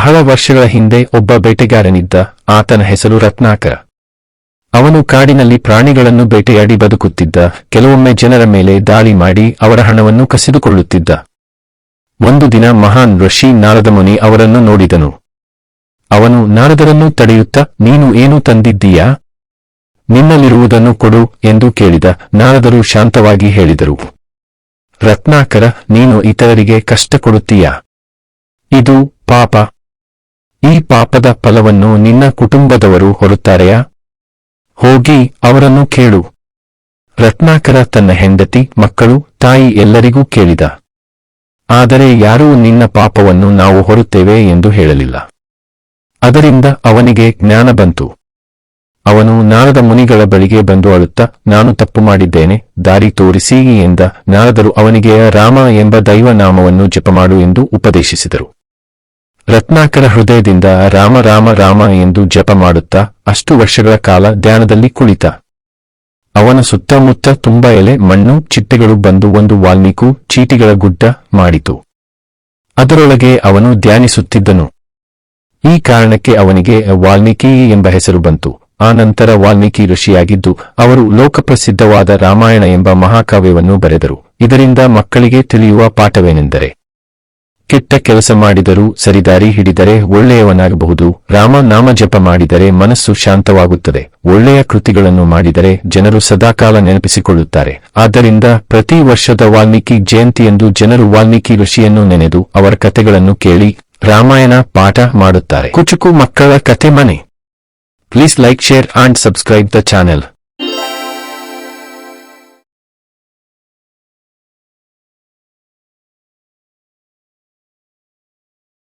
ಬಹಳ ವರ್ಷಗಳ ಹಿಂದೆ ಒಬ್ಬ ಬೇಟೆಗಾರನಿದ್ದ ಆತನ ಹೆಸರು ರತ್ನಾಕರ. ಅವನು ಕಾಡಿನಲ್ಲಿ ಪ್ರಾಣಿಗಳನ್ನು ಬೇಟೆಯಾಡಿ ಬದುಕುತ್ತಿದ್ದ, ಕೆಲವೊಮ್ಮೆ ಜನರ ಮೇಲೆ ದಾಳಿ ಮಾಡಿ ಅವರ ಹಣವನ್ನು ಕಸಿದುಕೊಳ್ಳುತ್ತಿದ್ದ. ಒಂದು ದಿನ ಮಹಾನ್ ಋಷಿ ನಾರದ ಮುನಿ ಅವರನ್ನು ನೋಡಿದನು. ಅವನು, ನಾರದರನ್ನು ತಡೆಯುತ್ತಾ ನೀನು ಏನು ತಂದಿದ್ದೀಯಾ? ನಿನ್ನಲ್ಲಿರುವುದನ್ನು ಕೊಡು ಎಂದು ಕೇಳಿದ ನಾರದರು ಶಾಂತವಾಗಿ ಹೇಳಿದರು. ರತ್ನಾಕರ, ನೀನು ಇತರರಿಗೆ ಕಷ್ಟ ಕೊಡುತ್ತೀಯಾ? ಇದು ಪಾಪ ಈ ಪಾಪದ ಫಲವನ್ನು ನಿನ್ನ ಕುಟುಂಬದವರು ಹೊರುತ್ತಾರೆಯಾ? ಹೋಗಿ ಅವರನ್ನು ಕೇಳು. ರತ್ನಾಕರ ತನ್ನ ಹೆಂಡತಿ, ಮಕ್ಕಳು, ತಾಯಿ ಎಲ್ಲರಿಗೂ ಕೇಳಿದ. ಆದರೆ ಯಾರೂ ನಿನ್ನ ಪಾಪವನ್ನು ನಾವು ಹೊರುತ್ತೇವೆ ಎಂದು ಹೇಳಲಿಲ್ಲ. ಅದರಿಂದ ಅವನಿಗೆ ಜ್ಞಾನ ಬಂತು. ಅವನು ನಾರದ ಮುನಿಗಳ ಬಳಿಗೆ ಬಂದು ಅಳುತ್ತಾ, ನಾನು ತಪ್ಪು ಮಾಡಿದ್ದೇನೆ, ದಾರಿ ತೋರಿಸಿ ಎಂದ, ನಾರದರು ಅವನಿಗೆ ರಾಮ ಎಂಬ ದೈವನಾಮವನ್ನು ಜಪಮಾಡು ಎಂದು ಉಪದೇಶಿಸಿದರು. ರತ್ನಾಕರ ಹೃದಯದಿಂದ ರಾಮ ರಾಮ ರಾಮ ಎಂದು ಜಪ ಮಾಡುತ್ತಾ ಅಷ್ಟು ವರ್ಷಗಳ ಕಾಲ ಧ್ಯಾನದಲ್ಲಿ ಕುಳಿತ. ಅವನ ಸುತ್ತಮುತ್ತ ತುಂಬ ಎಲೆ, ಮಣ್ಣು, ಚಿಟ್ಟೆಗಳು ಬಂದು ಒಂದು ವಾಲ್ಮೀಕು ಚೀಟಿಗಳ ಗುಡ್ಡ ಮಾಡಿತು. ಅದರೊಳಗೆ ಅವನು ಧ್ಯಾನಿಸುತ್ತಿದ್ದನು. ಈ ಕಾರಣಕ್ಕೆ ಅವನಿಗೆ ವಾಲ್ಮೀಕಿ ಎಂಬ ಹೆಸರು ಬಂತು. ಆ ನಂತರ ವಾಲ್ಮೀಕಿ ಋಷಿಯಾಗಿದ್ದು ಅವರು ಲೋಕಪ್ರಸಿದ್ಧವಾದ ರಾಮಾಯಣ ಎಂಬ ಮಹಾಕಾವ್ಯವನ್ನು ಬರೆದರು. ಇದರಿಂದ ಮಕ್ಕಳಿಗೆ ತಿಳಿಯುವ ಪಾಠವೇನೆಂದರೆ ಕೆಟ್ಟ ಕೆಲಸ ಮಾಡಿದರೂ ಸರಿದಾರಿ ಹಿಡಿದರೆ ಒಳ್ಳೆಯವನಾಗಬಹುದು. ರಾಮ ನಾಮ ಜಪ ಮಾಡಿದರೆ ಮನಸ್ಸು ಶಾಂತವಾಗುತ್ತದೆ. ಒಳ್ಳೆಯ ಕೃತಿಗಳನ್ನು ಮಾಡಿದರೆ ಜನರು ಸದಾಕಾಲ ನೆನಪಿಸಿಕೊಳ್ಳುತ್ತಾರೆ. ಆದ್ದರಿಂದ ಪ್ರತಿ ವರ್ಷದ ವಾಲ್ಮೀಕಿ ಜಯಂತಿಯಂದು ಜನರು ವಾಲ್ಮೀಕಿ ಋಷಿಯನ್ನು ನೆನೆದು ಅವರ ಕಥೆಗಳನ್ನು ಕೇಳಿ ರಾಮಾಯಣ ಪಾಠ ಮಾಡುತ್ತಾರೆ. ಕುಚುಕು ಮಕ್ಕಳ ಕಥೆ ಮನೆ. Please like, share and subscribe the channel.